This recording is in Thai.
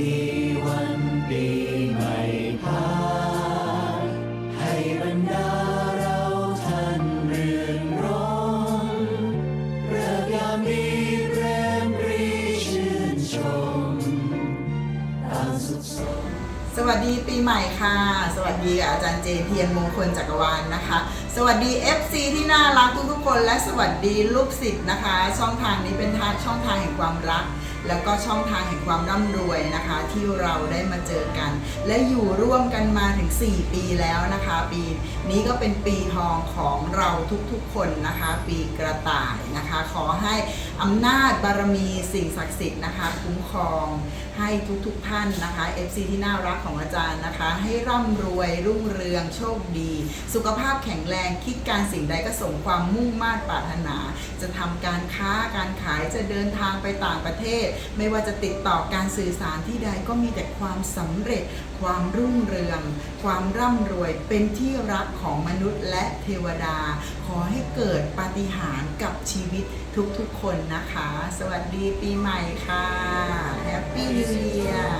ดีวันปีใหม่พาให้บรรดาเราท่านเรือนร้อนเริกยามดีเริมรีชื่นชมตามสุขสนสวัสดีปีใหม่ค่ะ สวัสดีอาจารย์เจเทียนมงคลจักรวาลนะคะ สวัสดี FC ที่น่ารักทุกๆคน และสวัสดีลูกศิษย์นะคะ ช่องทางนี้เป็นทางช่องทางแห่งความรัก แล้วก็ช่องทางแห่งความร่ำรวยนะคะ ที่เราได้มาเจอกัน และอยู่ร่วมกันมาถึง 4 ปีแล้วนะคะ ปีนี้ก็เป็นปีทองของเราทุกๆคนนะคะ ปีกระต่ายนะคะ ขอให้อำนาจบารมีสิ่งศักดิ์สิทธิ์นะคะ คุ้มครองให้ทุกๆท่านนะคะ FC ที่น่ารักของอาจารย์นะคะ ให้ร่ำรวยรุ่งเรืองโชคดี สุขภาพแข็งแรงคิดการสิ่งใดก็สมความมุ่งมา่ปรารถนา จะทำการค้าการขายจะเดินทางไปต่างประเทศไม่ว่าจะติดต่อการสื่อสารที่ใดก็มีแต่ความสำเร็จ ความรุ่งเรือง ความร่ำรวยเป็นที่รักของมนุษย์และเทวดา ขอให้เกิดปาฏิหาริย์กับชีวิตทุกๆคนนะคะ สวัสดีปีใหม่ค่ะแฮปปี้นิวเ a ียร์